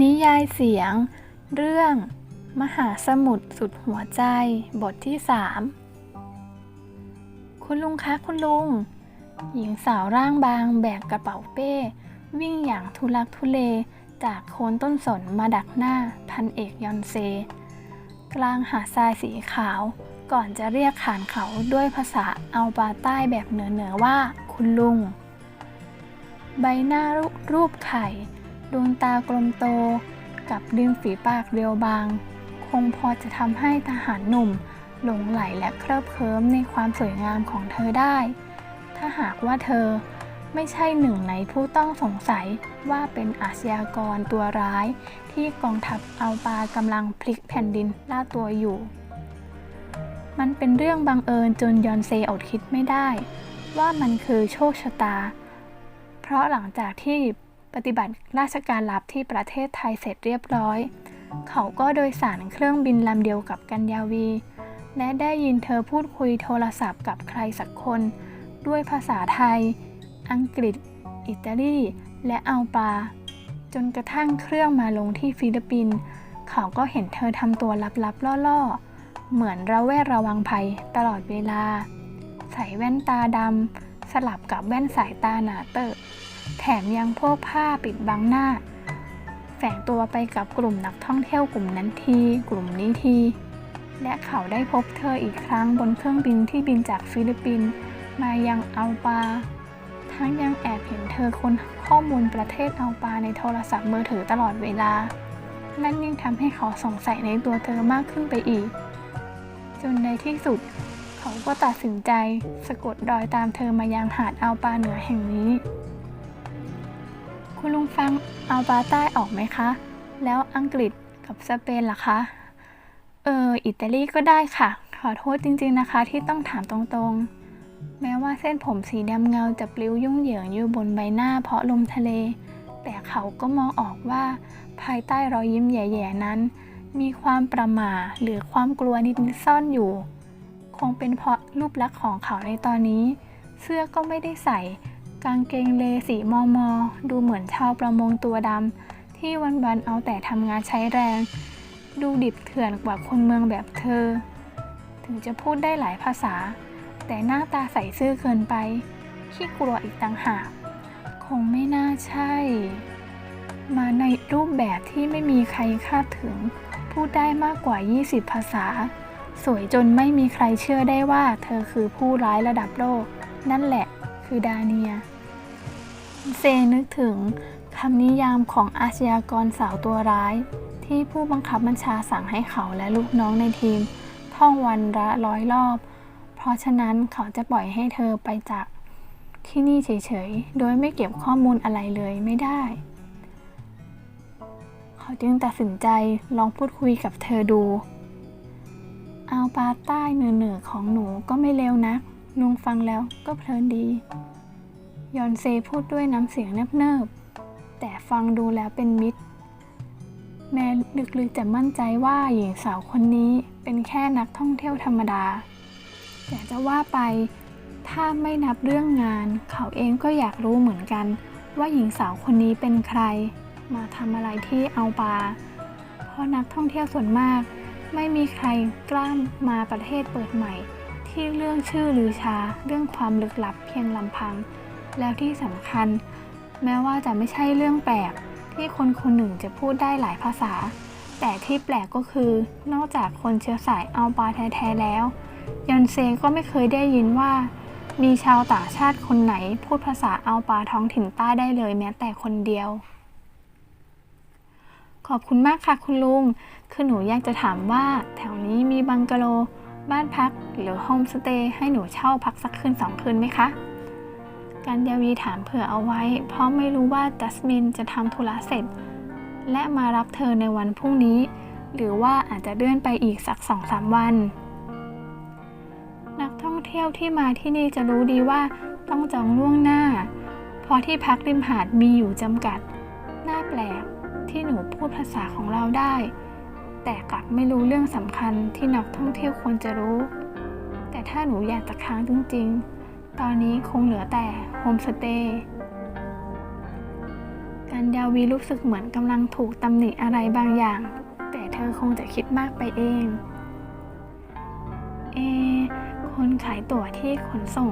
นิยายเสียง เรื่อง มหาสมุทรสุดหัวใจ บทที่ 3 คุณลุงคะคุณลุง หญิงสาวร่างบางแบกกระเป๋าเป้ วิ่งอย่างทุลักทุเลจากโคนต้นสนมาดักหน้าพันเอกยอนเซ กลางหาดทรายสีขาว ก่อนจะเรียกขานเขาด้วยภาษาอัลบาใต้แบบเหนือๆว่า คุณลุง ใบหน้ารูปไข่ ดวงตากลมโต กับริมฝีปากเรียวบาง คงพอจะทำให้ทหารหนุ่มหลงไหลและเคลิบเคลิ้มในความสวยงามของเธอได้ ถ้าหากว่าเธอไม่ใช่หนึ่งในผู้ต้องสงสัยว่าเป็นอาชญากรตัวร้าย ที่กองทัพอัลปากำลังพลิกแผ่นดินล่าตัวอยู่ มันเป็นเรื่องบังเอิญจนยอนเซอดคิดไม่ได้ ว่ามันคือโชคชะตา เพราะหลังจากที่ ปฏิบัติราชการลับที่ประเทศไทยเสร็จเรียบร้อย เขาก็โดยสารเครื่องบินลำเดียวกับกัญญาวี และได้ยินเธอพูดคุยโทรศัพท์กับใครสักคน ด้วยภาษาไทย อังกฤษ อิตาลี และอัลปา จนกระทั่งเครื่องมาลงที่ฟิลิปปินส์เขาก็เห็นเธอทำตัวลับๆล่อๆ เหมือนระแวดระวังภัยตลอดเวลา ใส่แว่นตาดำสลับกับแว่นสายตาหนาเตอะ แถมยังพวกผ้าปิดบังหน้า แฝงตัวไปกับกลุ่มนักท่องเที่ยวกลุ่มนั้นที กลุ่มนี้ที และเขาได้พบเธออีกครั้งบนเครื่องบินที่บินจากฟิลิปปินส์มายังอัลปา ทั้งยังแอบเห็นเธอคนข้อมูลประเทศอัลปาในโทรศัพท์มือถือตลอดเวลา นั่นยิ่งทำให้เขาสงสัยในตัวเธอมากขึ้นไปอีก จนในที่สุดเขาก็ตัดสินใจ สะกดรอยตามเธอมายังหาดอัลปาเหนือแห่งนี้ คุณลุงฟังอัลปาใต้ออกไหมคะ แล้วอังกฤษกับสเปนล่ะคะ เออ อิตาลีก็ได้ค่ะ ขอโทษจริงๆนะคะที่ต้องถามตรงๆ แม้ว่าเส้นผมสีดำเงาจะปลิวยุ่งเหยิงอยู่บนใบหน้าเพราะลมทะเล แต่เขาก็มองออกว่า ภายใต้รอยยิ้มแย่ๆนั้น มีความประหม่าหรือความกลัวนิดๆซ่อนอยู่ คงเป็นเพราะรูปลักษณ์ของเขาในตอนนี้ เสื้อก็ไม่ได้ใส่ กางเกงเลสีมอมอ ดูเหมือนชาวประมงตัวดำที่วันๆเอาแต่ทำงานใช้แรง ดูดิบเถื่อนกว่าคนเมืองแบบเธอ ถึงจะพูดได้หลายภาษา แต่หน้าตาใส่ซื่อเกินไปขี้กลัวอีกต่างหาก คงไม่น่าใช่ มาในรูปแบบที่ไม่มีใครคาดถึง พูดได้มากกว่า 20 ภาษา สวยจนไม่มีใครเชื่อได้ว่า เธอคือผู้ร้ายระดับโลก นั่นแหละคือดาเนีย เซนึกถึงคำนิยามของอาชญากรสาวตัวร้าย ที่ผู้บังคับบัญชาสั่งให้เขาและลูกน้องในทีม ท่องวันละร้อยรอบ เพราะฉะนั้นเขาจะปล่อยให้เธอไปจากที่นี่เฉยๆ โดยไม่เก็บข้อมูลอะไรเลยไม่ได้ เขาจึงตัดสินใจลองพูดคุยกับเธอดู เอาปลาใต้เหนือๆของหนูก็ไม่เลวนักลุงฟังแล้วก็เพลินดี ยอนเซพูดด้วยน้ำเสียงเนิบๆ แต่ฟังดูแล้วเป็นมิตร แม้ลึกๆจะมั่นใจว่าหญิงสาวคนนี้เป็นแค่นักท่องเที่ยวธรรมดา แต่จะว่าไป ถ้าไม่นับเรื่องงาน เขาเองก็อยากรู้เหมือนกัน ว่าหญิงสาวคนนี้เป็นใคร มาทำอะไรที่เอาปา เพราะนักท่องเที่ยวส่วนมาก ไม่มีใครกล้ามาประเทศเปิดใหม่ ที่เรื่องชื่อลือชาเรื่องความลึกลับเพียงลำพัง แล้วที่สำคัญ แม้ว่าจะไม่ใช่เรื่องแปลก ที่คนคนหนึ่งจะพูดได้หลายภาษา แต่ที่แปลกก็คือ นอกจากคนเชื้อสายอัลปาแท้ๆแล้ว ยอนเซก็ไม่เคยได้ยินว่า มีชาวต่างชาติคนไหนพูดภาษาอัลปาท้องถิ่นใต้ได้เลยแม้แต่คนเดียว ขอบคุณมากค่ะคุณลุง คือหนูอยากจะถามว่า แถวนี้มีบังกะโล บ้านพักหรือโฮมสเตย์ให้หนูเช่าพักสักคืนสองคืนไหมคะ การยาวีถามเผื่อเอาไว้ เพราะไม่รู้ว่าจัสมินจะทำธุระเสร็จ และมารับเธอในวันพรุ่งนี้ หรือว่าอาจจะเลื่อนไปอีกสักสองสามวัน นักท่องเที่ยวที่มาที่นี่จะรู้ดีว่าต้องจองล่วงหน้า เพราะที่พักริมหาดมีอยู่จำกัด น่าแปลกที่หนูพูดภาษาของเราได้ แต่กลับไม่รู้เรื่องสำคัญที่นักท่องเที่ยวควรจะรู้ แต่ถ้าหนูอยากจะค้างจริง ๆ ตอนนี้คงเหลือแต่โฮมสเตย์การกันยาวีรู้สึกเหมือนกำลังถูกตำหนิอะไรบางอย่าง แต่เธอคงจะคิดมากไปเอง เอ คนขายตั๋วที่ขนส่ง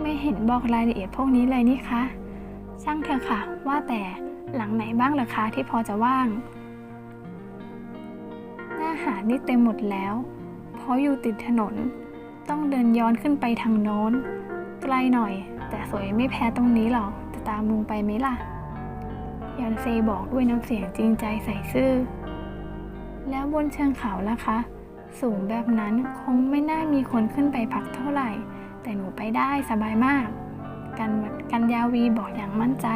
ไม่เห็นบอกรายละเอียดพวกนี้เลยนี่คะช่างเถอะค่ะ ว่าแต่หลังไหนบ้างรอคะที่พอจะว่าง หน้าหาดนี่เต็มหมดแล้ว เพราะอยู่ติดถนน ต้องเดินย้อนขึ้นไปทางโน้น ไกลหน่อย แต่สวยไม่แพ้ตรงนี้หรอกจะตามลุงไปไหมล่ะยอนเซบอกด้วยน้ำเสียงจริงใจใส่ซื่อ แล้วบนเชิงเขาล่ะคะ สูงแบบนั้นคงไม่น่ามีคนขึ้นไปพักเท่าไหร่ แต่หนูไปได้สบายมาก กันกันยาวีบอกอย่างมั่นใจ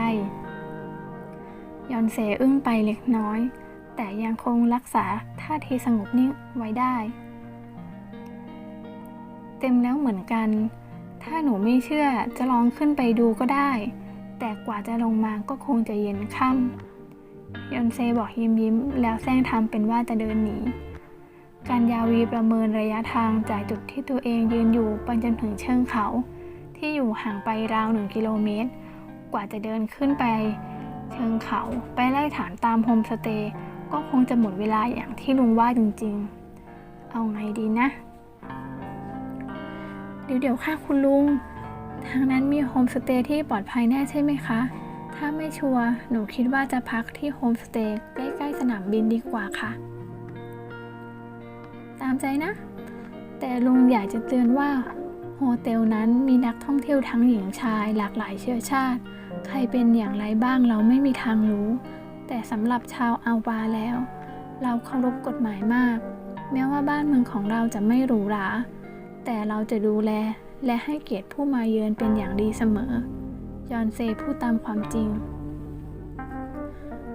ยอนเซอึ้งไปเล็กน้อย แต่ยังคงรักษาท่าทีสงบนิ่งไว้ได้ เต็มแล้วเหมือนกัน ถ้าหนูไม่เชื่อจะลองขึ้นไปดูก็ได้ แต่กว่าจะลงมาก็คงจะเย็นค่ำยอนเซบอกยิ้มยิ้มแล้วแซงทำเป็นว่าจะเดินหนีการยาวีประเมินระยะทางจากจุดที่ตัวเองยืนอยู่ไปจนถึงเชิงเขา ที่อยู่ห่างไปราวหนึ่งกิโลเมตร กว่าจะเดินขึ้นไป เชิงเขาไปไล่ถามตามโฮมสเตย์ก็คงจะหมดเวลาอย่างที่ลุงว่าจริงๆ เอาไงดีนะ เดี๋ยวเดี๋ยวค่ะคุณลุง ทางนั้นมีโฮมสเตย์ที่ปลอดภัยแน่ใช่ไหมคะ ถ้าไม่ชัวร์หนูคิดว่าจะพักที่โฮมสเตย์ใกล้ๆสนามบินดีกว่าค่ะ ตามใจนะ แต่ลุงอยากจะเตือนว่าโฮเทลนั้นมีนักท่องเที่ยวทั้งหญิงชายหลากหลายเชื้อชาติ ใครเป็นอย่างไรบ้างเราไม่มีทางรู้ แต่สำหรับชาวอัลบาแล้ว เราเคารพกฎหมายมาก แม้ว่าบ้านเมืองของเราจะไม่หรูหรา แต่เราจะดูแลและให้เกียรติผู้มาเยือนเป็นอย่างดีเสมอ ยอนเซพูดตามความจริง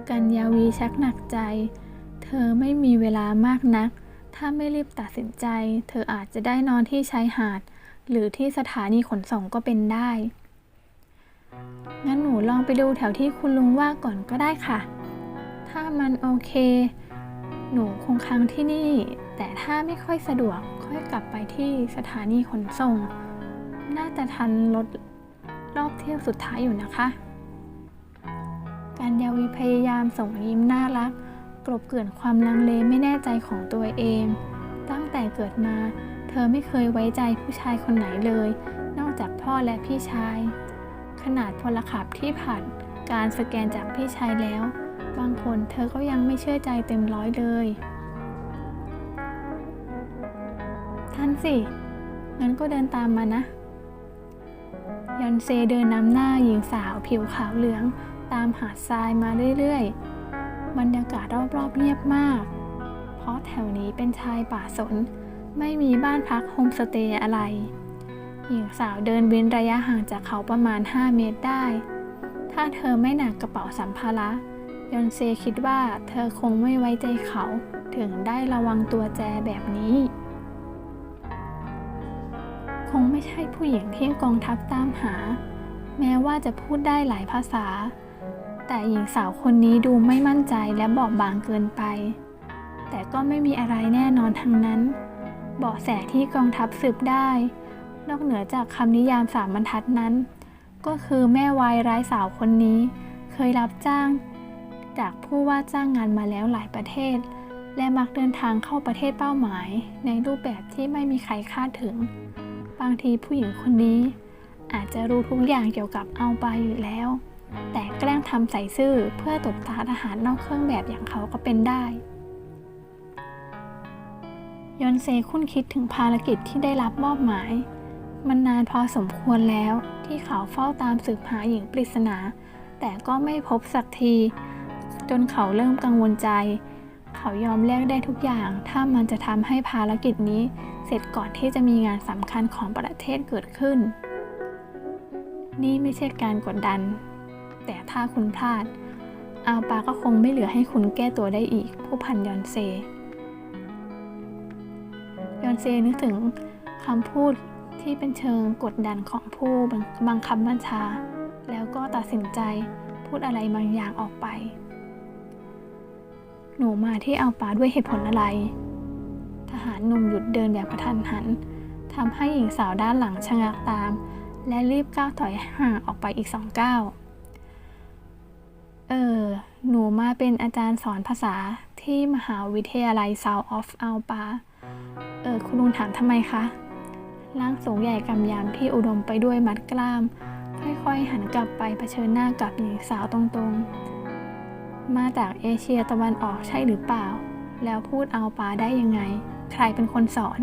กันยาวีชักหนักใจ เธอไม่มีเวลามากนัก ถ้าไม่รีบตัดสินใจ เธออาจจะได้นอนที่ชายหาด หรือที่สถานีขนส่งก็เป็นได้ งั้นหนูลองไปดูแถวที่คุณลุงว่าก่อนก็ได้ค่ะ ถ้ามันโอเค หนูคงค้างที่นี่ แต่ถ้าไม่ค่อยสะดวก ค่อยกลับไปที่สถานีขนส่ง น่าจะทันรถรอบเที่ยวสุดท้ายอยู่นะคะ การยาวีพยายามส่งยิ้มน่ารัก กลบเกลื่อนความลังเลไม่แน่ใจของตัวเอง ตั้งแต่เกิดมา เธอไม่เคยไว้ใจผู้ชายคนไหนเลย นอกจากพ่อและพี่ชาย ขนาดพลขับที่ผ่านการสแกนจากพี่ชายแล้ว บางคนเธอก็ยังไม่เชื่อใจเต็มร้อยเลย ท่านสิ งั้นก็เดินตามมานะยอนเซเดินนำหน้าหญิงสาวผิวขาวเหลือง ตามหาดทรายมาเรื่อยๆ บรรยากาศรอบๆเงียบมาก เพราะแถวนี้เป็นชายป่าสน ไม่มีบ้านพักโฮมสเตย์อะไร หญิงสาวเดินเว้นระยะห่างจากเขาประมาณ 5 เมตรได้ ถ้าเธอไม่หนักกระเป๋าสัมภาระยอนเซคิดว่าเธอคงไม่ไว้ใจเขาถึงได้ระวังตัวแจแบบนี้ งไม่ใช่ผู้หญิงที่กองทัพตามหา แม้ว่าจะพูดได้หลายภาษา แต่หญิงสาวคนนี้ดูไม่มั่นใจและบอบบางเกินไป แต่ก็ไม่มีอะไรแน่นอนทั้งนั้น เบาะแสที่กองทัพสืบได้ นอกเหนือจากคำนิยามสามบรรทัดนั้น ก็คือแม่วายร้ายสาวคนนี้ เคยรับจ้าง จากผู้ว่าจ้างงานมาแล้วหลายประเทศและมักเดินทางเข้าประเทศเป้าหมาย ในรูปแบบที่ไม่มีใครคาดถึง บางทีผู้หญิงคนนี้ อาจจะรู้ทุกอย่างเกี่ยวกับเอาไปอยู่แล้ว แต่แกล้งทำใส่ซื่อเพื่อตบตาทหารนอกเครื่องแบบอย่างเขาก็เป็นได้ ยอนเซคุ้นคิดถึงภารกิจที่ได้รับมอบหมาย มันนานพอสมควรแล้วที่เขาเฝ้าตามสืบหาหญิงปริศนา แต่ก็ไม่พบสักที จนเขาเริ่มกังวลใจ เขายอมแลกได้ทุกอย่าง ถ้ามันจะทำให้ภารกิจนี้ เสร็จก่อนที่จะมีงานสำคัญของประเทศเกิดขึ้น นี่ไม่ใช่การกดดัน แต่ถ้าคุณพลาด อาปาก็คงไม่เหลือให้คุณแก้ตัวได้อีก ผู้พันยอนเซ ยอนเซนึกถึงคำพูดที่เป็นเชิงกดดันของผู้บังบังคับบัญชา แล้วก็ตัดสินใจพูดอะไรบางอย่างออกไป หนูมาที่เอาปาด้วยเหตุผลอะไร ทหารหนุ่มหยุดเดินแบบกระทันหันทำให้หญิงสาวด้านหลังชะงักตาม และรีบก้าวถอยห่างออกไปอีกสองก้าวเอออ หนูมาเป็นอาจารย์สอนภาษาที่มหาวิทยาลัย South of Alpa เออ คุณลุงถามทำไมคะ ร่างสูงใหญ่กำยำที่อุดมไปด้วยมัดกล้าม ค่อยๆ หันกลับไปเผชิญหน้ากับหญิงสาวตรงๆ มาจากเอเชียตะวันออกใช่หรือเปล่า แล้วพูดเอาปาได้ยังไง ใครเป็นคนสอน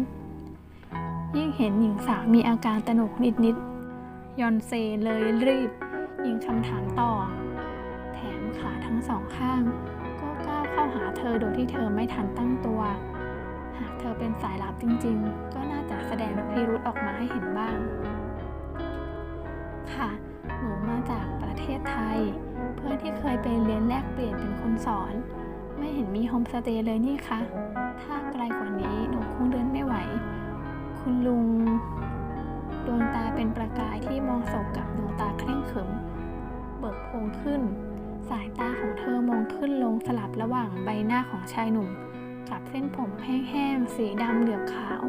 ยิ่งเห็นหญิงสาวมีอาการตะหนกนิดๆยอนเซเลยรีบ ยิงคำถามต่อ แถมขาทั้งสองข้าง ก็ก้าวเข้าหาเธอโดยที่เธอไม่ทันตั้งตัว หากเธอเป็นสายลับจริงๆ ก็น่าจะแสดงพิรุธออกมาให้เห็นบ้าง ค่ะ หนูมาจากประเทศไทย เพื่อนที่เคยไปเรียนแลกเปลี่ยนเป็นคนสอน ไม่เห็นมีโฮมสเตย์เลยนี่คะถ้าไกลกว่านี้หนูคงเดินไม่ไหว คุณลุงดวงตาเป็นประกายที่มองศพกับดวงตาเคร่งขรึม เบิกโพรงขึ้น สายตาของเธอมองขึ้นลงสลับระหว่างใบหน้าของชายหนุ่ม กับเส้นผมแห้งๆสีดำเหลือบขาว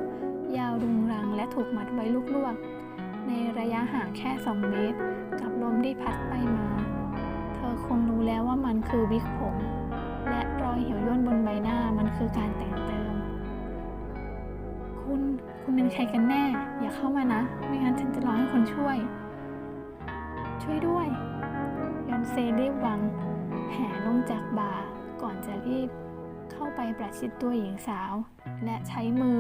ยาวรุงรังและถูกมัดไว้ลวกๆในระยะห่างแค่ 2 เมตร กับลมที่พัดไปมา งรู้แล้วว่ามันคือวิกผม และรอยเหี่ยวย่นบนใบหน้ามันคือการแต่งเติม คุณ คุณเป็นใครกันแน่ อย่าเข้ามานะ ไม่งั้นฉันจะรอให้คนช่วย ช่วยด้วย ยอนเซรีบวางแหลงจากบ่าก่อนจะรีบเข้าไปประชิดตัวหญิงสาว และใช้มือ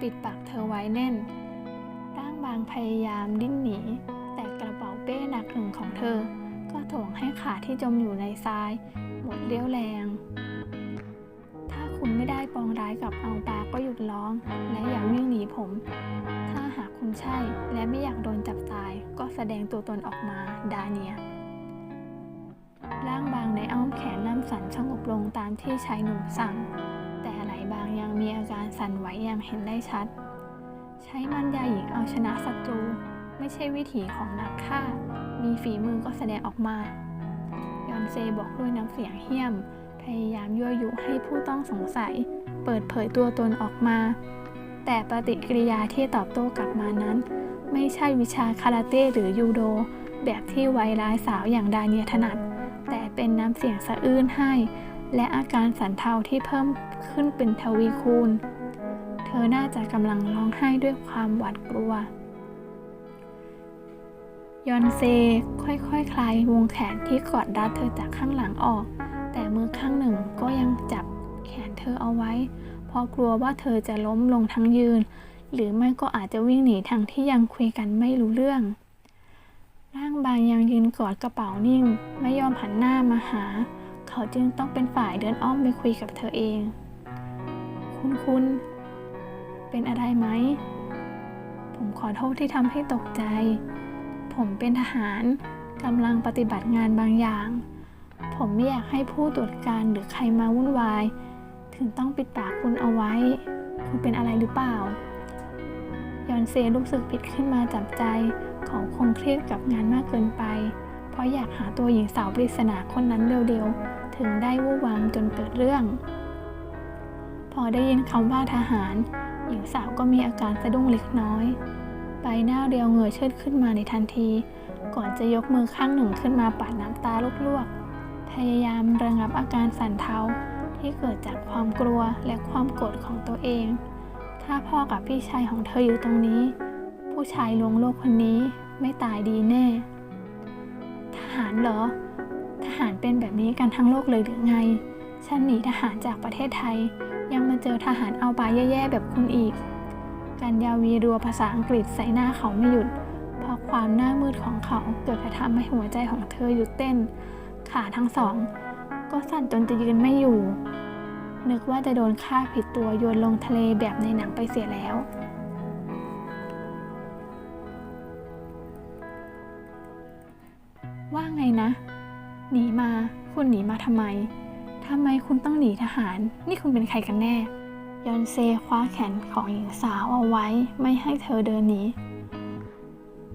ปิดปากเธอไว้แน่น ร่างบางพยายามดิ้นหนี แต่กระเป๋าเป้หนักหนึ่งของเธอ ก็ถ่วงให้ขาที่จมอยู่ในทราย หมดเรี่ยวแรง ถ้าคุณไม่ได้ปองร้ายกับเอาปาก็หยุดร้อง และอย่าวิ่งหนีผม ถ้าหากคุณใช่และไม่อยากโดนจับตาย ก็แสดงตัวตนออกมาดาเนียร่างบางในอ้อมแขนเริ่มสันสงบลงตามที่ชายหนุ่มสั่ง แต่ไหลบางยังมีอาการสั่นไหวอย่างเห็นได้ชัด ใช้มันยาหญิงเอาชนะศัตรู ไม่ใช่วิถีของนักฆ่า มีฝีมือก็แสดงออกมายอนเซบอกด้วยน้ำเสียงเหี้ยม พยายามยั่วยุให้ผู้ต้องสงสัย เปิดเผยตัวตนออกมา แต่ปฏิกิริยาที่ตอบโต้กลับมานั้น ไม่ใช่วิชาคาราเต้หรือยูโด แบบที่วัยร้ายสาวอย่างดาเนียถนัด แต่เป็นน้ำเสียงสะอื้นให้ และอาการสันเทาที่เพิ่มขึ้นเป็นทวีคูณ เธอน่าจะกำลังร้องไห้ด้วยความหวาดกลัว ยอนเซค่อยๆคคลายวงแขนที่กอดรัดเธอจากข้างหลังออก แต่มือข้างหนึ่งก็ยังจับแขนเธอเอาไว้ เพราะกลัวว่าเธอจะล้มลงทั้งยืน หรือไม่ก็อาจจะวิ่งหนีทางที่ยังคุยกันไม่รู้เรื่อง ร่างบางยังยืนกอดกระเป๋านิ่ง ไม่ยอมหันหน้ามาหา เขาจึงต้องเป็นฝ่ายเดินอ้อมไปคุยกับเธอเอง คุณคุณเป็นอะไรไหม ผมขอโทษที่ทำให้ตกใจ ผมเป็นทหารกำลังปฏิบัติงานบางอย่าง ผมไม่อยากให้ผู้ตรวจการหรือใครมาวุ่นวาย ถึงต้องปิดปากคุณเอาไว้ คุณเป็นอะไรหรือเปล่า ยอนเซรู้สึกผิดขึ้นมาจับใจเขาคงเครียดกับงานมากเกินไป เพราะอยากหาตัวหญิงสาวปริศนาคนนั้นเร็วๆ ถึงได้วู่วามจนเกิดเรื่อง พอได้ยินคำว่าทหาร หญิงสาวก็มีอาการสะดุ้งเล็กน้อย ใบหน้าเรียวเหงื่อเชิดขึ้นมาในทันที ก่อนจะยกมือข้างหนึ่งขึ้นมาปัดน้ำตาลวกๆ พยายามระงับอาการสั่นเทาที่เกิดจากความกลัวและความโกรธของตัวเอง ถ้าพ่อกับพี่ชายของเธออยู่ตรงนี้ ผู้ชายลวงโลกคนนี้ไม่ตายดีแน่ ทหารเหรอ ทหารเป็นแบบนี้กันทั้งโลกเลยหรือไง ฉันหนีทหารจากประเทศไทย ยังมาเจอทหารเอาปลาแย่ๆแบบคุณอีก การยาวีรัวภาษาอังกฤษใส่หน้าเขาไม่หยุด เพราะความหน้ามืดของเขาเกิดกระทำให้หัวใจของเธอหยุดเต้น ขาทั้งสอง ก็สั่นจนจะยืนไม่อยู่ นึกว่าจะโดนฆ่าผิดตัวโยนลงทะเลแบบในหนังไปเสียแล้วว่าไงนะ หนีมา คุณหนีมาทำไม ทำไมคุณต้องหนีทหาร นี่คุณเป็นใครกันแน่ ยอนเซคว้าแขนของหญิงสาวเอาไว้ไม่ให้เธอเดินหนี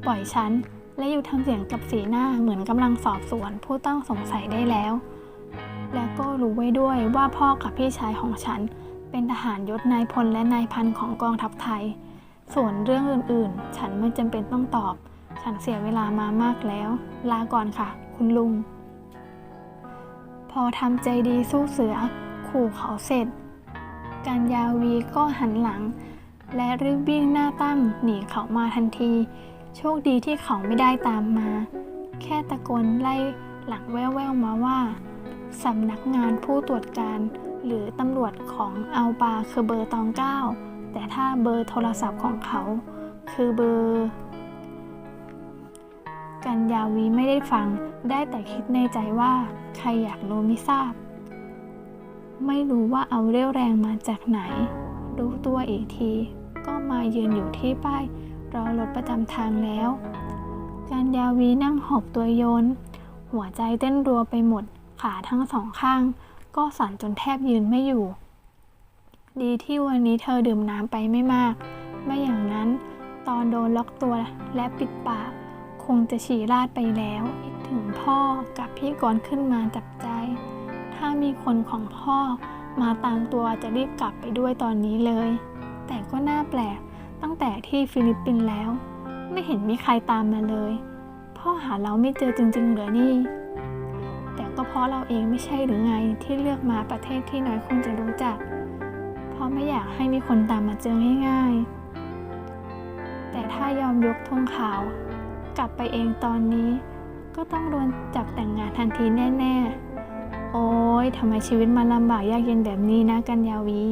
ปล่อยฉัน และอยู่ทำเสียงกับสีหน้าเหมือนกำลังสอบสวนผู้ต้องสงสัยได้แล้ว และก็รู้ไว้ด้วยว่าพ่อกับพี่ชายของฉัน เป็นทหารยศนายพลและนายพันของกองทัพไทย ส่วนเรื่องอื่นๆ ฉันไม่จำเป็นต้องตอบ ฉันเสียเวลามามากแล้ว ลาก่อนค่ะ คุณลุง พอทำใจดีสู้เสือ ขู่เขาเสร็จ กันยาวีก็หันหลัง และรีบวิ่งหน้าตั้งหนีเขามาทันที โชคดีที่เขาไม่ได้ตามมา แค่ตะโกนไล่หลังแว่วๆมาว่าสำนักงานผู้ตรวจการ หรือตำรวจของอัลปาคือเบอร์ตองเก้าแต่ถ้าเบอร์โทรศัพท์ของเขา คือเบอร์ กันยาวีไม่ได้ฟังได้แต่คิดในใจว่า ใครอยากรู้ไม่ทราบ ไม่รู้ว่าเอาเรี่ยวแรงมาจากไหน รู้ตัวอีกที ก็มายืนอยู่ที่ป้ายรอรถประจำทางแล้วกันยาวีนั่งหอบตัวโยน หัวใจเต้นรัวไปหมด ขาทั้งสองข้าง ก็สั่นจนแทบยืนไม่อยู่ ดีที่วันนี้เธอดื่มน้ำไปไม่มาก ไม่อย่างนั้นตอนโดนล็อกตัวและปิดปาก คงจะฉี่ราดไปแล้ว ถึงพ่อกับพี่กรขึ้นมาจับใจ ถ้ามีคนของพ่อมาตามตัวจะรีบกลับไปด้วยตอนนี้เลย แต่ก็น่าแปลกตั้งแต่ที่ฟิลิปปินส์แล้ว ไม่เห็นมีใครตามมาเลย พ่อหาเราไม่เจอจริงๆเหรอนี่ แต่ก็เพราะเราเองไม่ใช่หรือไงที่เลือกมาประเทศที่น้อยคนจะรู้จัก เพราะไม่อยากให้มีคนตามมาเจอง่ายๆ แต่ถ้ายอมยกธงขาว กลับไปเองตอนนี้ ก็ต้องโดนจับแต่งงานทันทีแน่ ๆ โอ้ยทำไมชีวิตมันลำบากยากเย็นแบบนี้นะกันยาวี